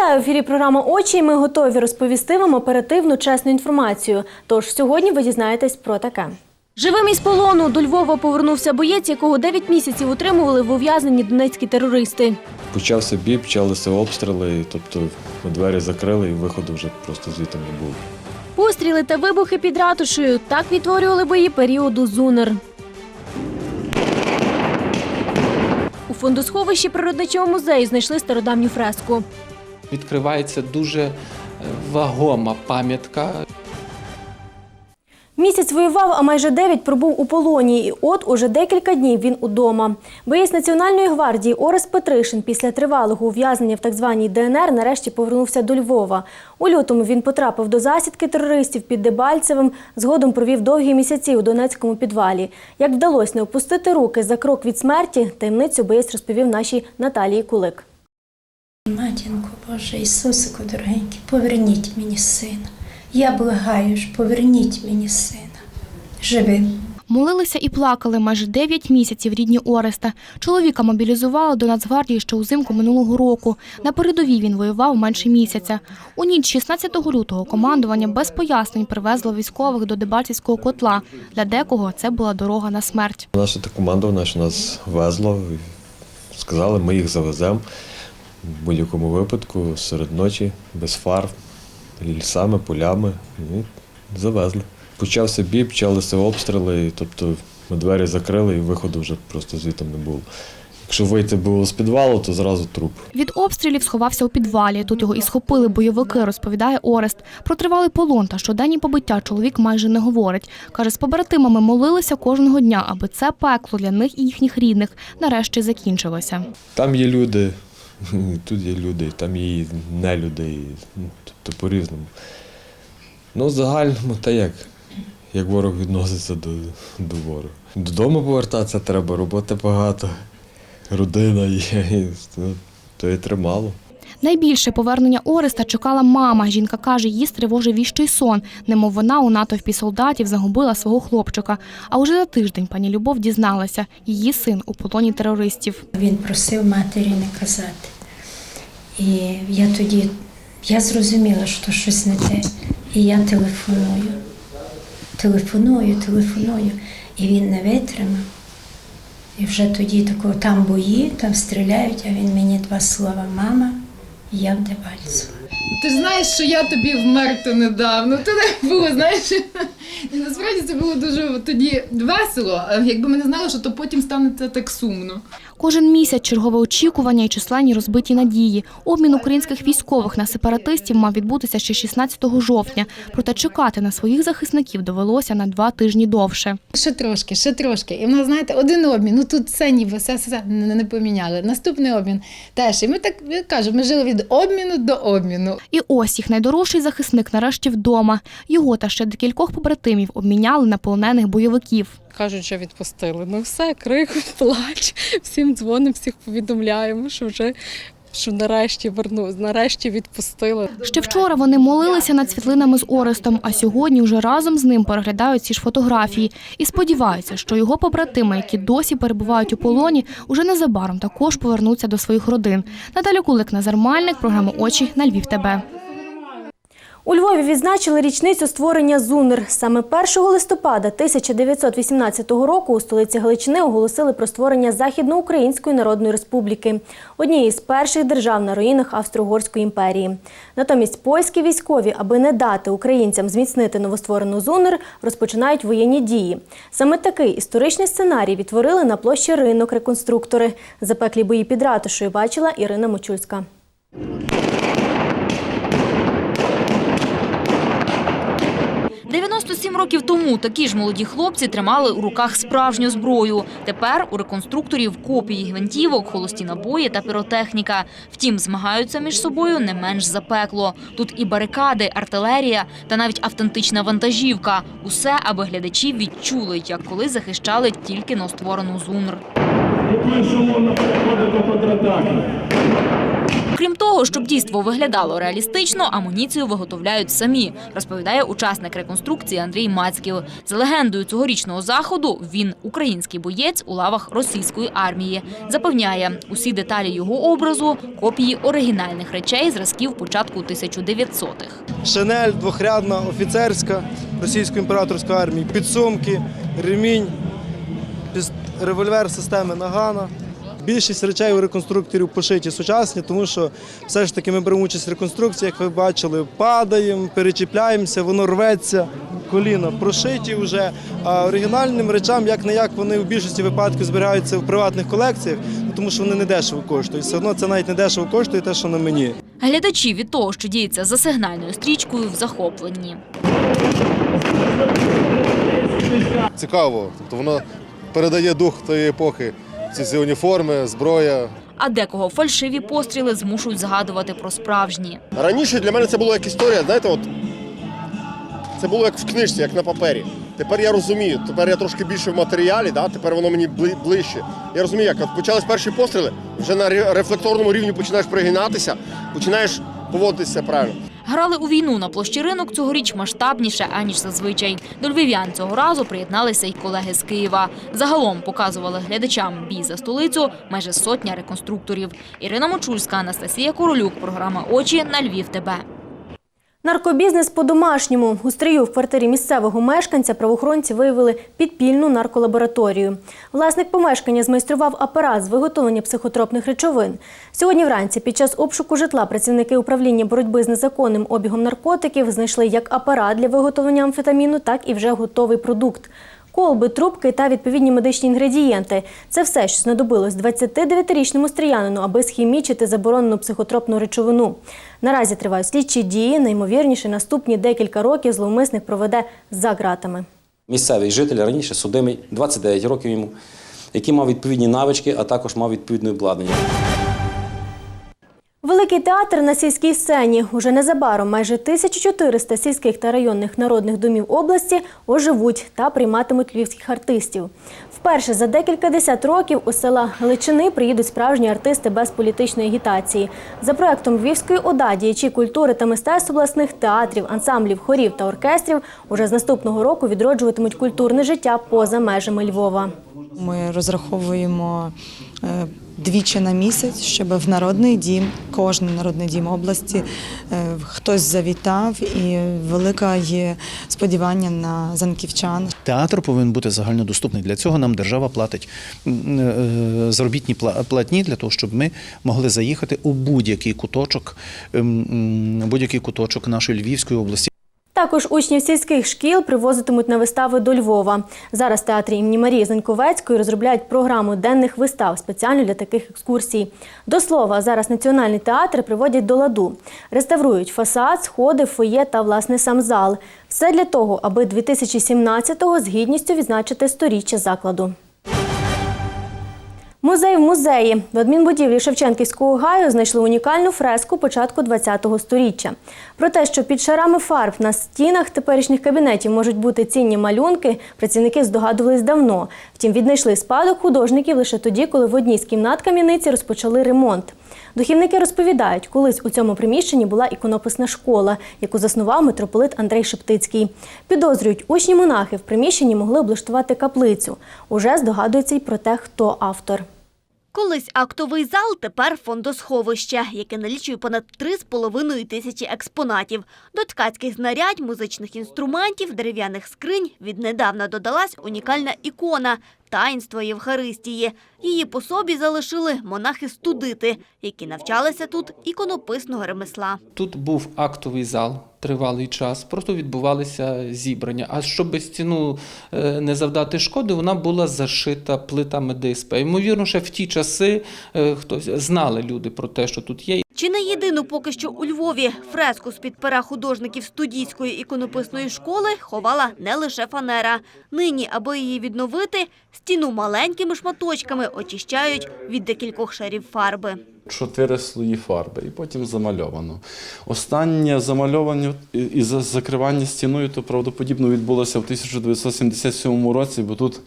Вітаю в ефірі програма Очі. і Ми готові розповісти вам оперативну чесну інформацію. Тож сьогодні ви дізнаєтесь про таке. Живим із полону до Львова повернувся боєць, якого 9 місяців утримували в ув'язненні донецькі терористи. Почався бій, почалися обстріли, тобто двері закрили і виходу вже просто звідти не було. Постріли та вибухи під ратушею так відтворювали бої періоду ЗУНР. У фондосховищі природничого музею знайшли стародавню фреску. Відкривається дуже е, вагома пам'ятка Місяць воював, а майже дев'ять пробув у полоні. І от уже декілька днів він удома. Боєць Національної гвардії Орес Петришин після тривалого ув'язнення в так званій ДНР нарешті повернувся до Львова. У лютому він потрапив до засідки терористів під Дебальцевим. Згодом провів довгі місяці у Донецькому підвалі. Як вдалося не опустити руки за крок від смерті, таємницю боєць розповів нашій Наталії Кулик. Матінко Боже, Ісусику дорогенький, поверніть мені сина. Я благаю ж, поверніть мені сина. Живим. Молилися і плакали майже 9 місяців рідні Ореста. Чоловіка мобілізували до Нацгвардії ще узимку минулого року. На передовій він воював менше місяця. У ніч 16 лютого командування без пояснень привезло військових до Дебальцівського котла. Для декого це була дорога на смерть. Наше та командування що нас везло, сказали, ми їх завеземо в будь-якому випадку серед ночі, без фар, лісами, полями. І завезли. Почався бій, почалися обстріли, і, тобто ми двері закрили і виходу вже просто звідти не було. Якщо вийти було з підвалу, то зразу труп. Від обстрілів сховався у підвалі. Тут його і схопили бойовики, розповідає Орест. Про тривалий полон та щоденні побиття чоловік майже не говорить. Каже, з побратимами молилися кожного дня, аби це пекло для них і їхніх рідних нарешті закінчилося. Там є люди, тут є люди, там є не люди, ну, тобто по-різному. Ну, загальному, та як, як ворог відноситься до, до ворога. Додому повертатися треба, роботи багато, родина є, ну, то і тримало. Найбільше повернення Ореста чекала мама. Жінка каже, її стривожив віщий сон, немов вона у натовпі солдатів загубила свого хлопчика. А уже за тиждень пані Любов дізналася, її син у полоні терористів. Він просив матері не казати. І я тоді я зрозуміла, що щось не те. І я телефоную. Телефоную, телефоную. І він не витримав. І вже тоді такого там бої, там стріляють, а він мені два слова мама, я в Дебальцево. Ти знаєш, що я тобі вмерти недавно. Ти не було, знаєш. І насправді це було дуже тоді весело. Якби ми не знали, що то потім стане це так сумно. Кожен місяць чергове очікування і численні розбиті надії. Обмін українських військових на сепаратистів мав відбутися ще 16 жовтня. Проте чекати на своїх захисників довелося на два тижні довше. Ще трошки, ще трошки. І в нас, знаєте, один обмін. Ну тут все ніби все, все, все не, поміняли. Наступний обмін теж. І ми так кажу, ми жили від обміну до обміну. І ось їх найдорожчий захисник нарешті вдома. Його та ще декількох побратимів обміняли на полонених бойовиків. Кажуть, що відпустили. Ну все, крик, плач, всім дзвонимо, всіх повідомляємо, що вже що нарешті верну, нарешті відпустили. Ще вчора вони молилися над світлинами з Орестом, а сьогодні вже разом з ним переглядають ці ж фотографії і сподіваються, що його побратими, які досі перебувають у полоні, уже незабаром також повернуться до своїх родин. Наталя Кулик, Назар Мальник, програма Очі на Львів. ТБ. У Львові відзначили річницю створення ЗУНР. Саме 1 листопада 1918 року у столиці Галичини оголосили про створення Західноукраїнської Народної Республіки, однієї з перших держав на руїнах Австро-Угорської імперії. Натомість польські військові, аби не дати українцям зміцнити новостворену ЗУНР, розпочинають воєнні дії. Саме такий історичний сценарій відтворили на площі ринок реконструктори. Запеклі бої під ратушею бачила Ірина Мочульська. – років тому такі ж молоді хлопці тримали у руках справжню зброю. Тепер у реконструкторів копії гвинтівок, холості набої та піротехніка. Втім, змагаються між собою не менш запекло. Тут і барикади, артилерія та навіть автентична вантажівка. Усе, аби глядачі відчули, як коли захищали тільки новостворену ЗУНР. Окрім того, щоб дійство виглядало реалістично, амуніцію виготовляють самі, розповідає учасник реконструкції Андрій Мацьків. За легендою цьогорічного заходу, він український боєць у лавах російської армії. Запевняє, усі деталі його образу копії оригінальних речей зразків початку 1900-х. Шинель двохрядна, офіцерська російської імператорської армії, підсумки, ремінь, револьвер системи Нагана. Більшість речей у реконструкторів пошиті сучасні, тому що все ж таки ми беремо участь в реконструкції, як ви бачили, падаємо, перечіпляємося, воно рветься, коліна прошиті вже. А оригінальним речам, як не як, вони в більшості випадків зберігаються в приватних колекціях, ну, тому що вони не дешево коштують. Все одно це навіть не дешево коштує те, що на мені. Глядачі від того, що діється за сигнальною стрічкою, в захопленні. цікаво. Тобто воно передає дух тої епохи. Ці всі уніформи, зброя. А декого фальшиві постріли змушують згадувати про справжні. Раніше для мене це було як історія, знаєте, от це було як в книжці, як на папері. Тепер я розумію, тепер я трошки більше в матеріалі, да? тепер воно мені бли- ближче. Я розумію, як от почались перші постріли, вже на рефлекторному рівні починаєш пригинатися, починаєш поводитися правильно. Грали у війну на площі ринок цьогоріч масштабніше, аніж зазвичай. До львів'ян цього разу приєдналися й колеги з Києва. Загалом показували глядачам бій за столицю майже сотня реконструкторів. Ірина Мочульська, Анастасія Королюк, програма Очі на Львів. ТБ. Наркобізнес по-домашньому. У стрію в квартирі місцевого мешканця правоохоронці виявили підпільну нарколабораторію. Власник помешкання змайстрував апарат з виготовлення психотропних речовин. Сьогодні вранці під час обшуку житла працівники управління боротьби з незаконним обігом наркотиків знайшли як апарат для виготовлення амфетаміну, так і вже готовий продукт. Колби, трубки та відповідні медичні інгредієнти це все, що знадобилось 29-річному стріянину, аби схімічити заборонену психотропну речовину. Наразі тривають слідчі дії. Наймовірніше, наступні декілька років зловмисник проведе за ґратами. Місцевий житель раніше судимий 29 років йому, який мав відповідні навички, а також мав відповідне обладнання. Великий театр на сільській сцені. Уже незабаром майже 1400 сільських та районних народних домів області оживуть та прийматимуть львівських артистів. Вперше за декілька десят років у села Галичини приїдуть справжні артисти без політичної агітації. За проектом Львівської ОДА діячі культури та мистецтв обласних театрів, ансамблів, хорів та оркестрів уже з наступного року відроджуватимуть культурне життя поза межами Львова. Ми розраховуємо е, двічі на місяць, щоб в народний дім, кожен народний дім області, е, хтось завітав, і велике є сподівання на занківчан. Театр повинен бути загальнодоступний. Для цього нам держава платить е, заробітні платні для того, щоб ми могли заїхати у будь-який куточок, ем, будь-який куточок нашої Львівської області. Також учнів сільських шкіл привозитимуть на вистави до Львова. Зараз театрі імені Марії Заньковецької розробляють програму денних вистав спеціально для таких екскурсій. До слова, зараз національний театр приводять до ладу. Реставрують фасад, сходи, фоє та власне сам зал. Все для того, аби 2017-го з гідністю відзначити сторіччя закладу. Музей в музеї. В адмінбудівлі Шевченківського гаю знайшли унікальну фреску початку ХХ століття. Про те, що під шарами фарб на стінах теперішніх кабінетів можуть бути цінні малюнки, працівники здогадувались давно. Втім, віднайшли спадок художників лише тоді, коли в одній з кімнат кам'яниці розпочали ремонт. Духівники розповідають, колись у цьому приміщенні була іконописна школа, яку заснував митрополит Андрей Шептицький. Підозрюють, учні монахи в приміщенні могли облаштувати каплицю. Уже здогадуються й про те, хто автор. Колись актовий зал, тепер фондосховище, яке налічує понад 3,5 тисячі експонатів. До ткацьких знарядь, музичних інструментів, дерев'яних скринь віднедавна додалась унікальна ікона – таїнство Євхаристії. Її по собі залишили монахи-студити, які навчалися тут іконописного ремесла. Тут був актовий зал тривалий час, просто відбувалися зібрання. А щоб стіну е, не завдати шкоди, вона була зашита плитами ДСП. Ймовірно, ще в ті часи е, хтось знали люди про те, що тут є. Чи не єдину поки що у Львові фреску з-під пера художників студійської іконописної школи ховала не лише фанера. Нині, аби її відновити, стіну маленькими шматочками очищають від декількох шарів фарби. чотири слої фарби і потім замальовано. Останнє замальовання і- і за- закривання стіною, то правдоподібно відбулося в 1977 році, бо тут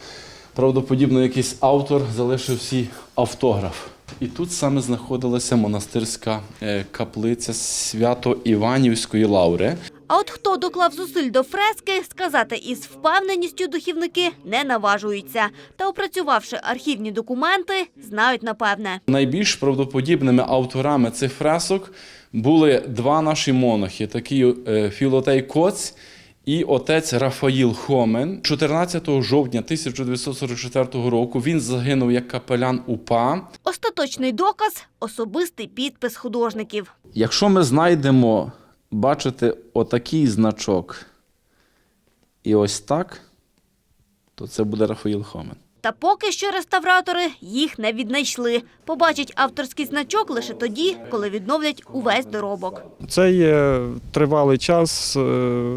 правдоподібно якийсь автор залишив свій автограф. І тут саме знаходилася монастирська е, каплиця Свято-Іванівської лаври. А от хто доклав зусиль до фрески, сказати із впевненістю духівники не наважуються. Та опрацювавши архівні документи, знають напевне. Найбільш правдоподібними авторами цих фресок були два наші монахи, такі е, Філотей Коць і отець Рафаїл Хомен. 14 жовтня 1944 року він загинув як капелян УПА. Остаточний доказ особистий підпис художників. Якщо ми знайдемо, бачите, отакий значок і ось так, то це буде Рафаїл Хомен. Та поки що реставратори їх не віднайшли. Побачать авторський значок лише тоді, коли відновлять увесь доробок. Це є тривалий час, е,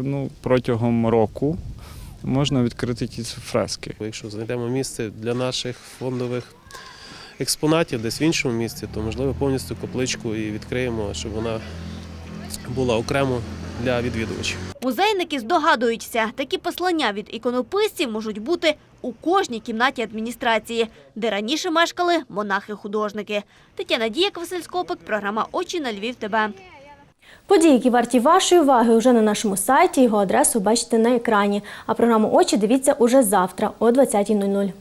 ну, протягом року можна відкрити ті фрески. Якщо знайдемо місце для наших фондових експонатів десь в іншому місці, то можливо повністю капличку і відкриємо, щоб вона була окремо для відвідувачів. Музейники здогадуються, такі послання від іконописців можуть бути у кожній кімнаті адміністрації, де раніше мешкали монахи-художники. Тетяна Діяк, Василь Скопик, програма «Очі на Львів ТБ». Події, які варті вашої уваги, уже на нашому сайті. Його адресу бачите на екрані. А програму Очі дивіться уже завтра о 20.00.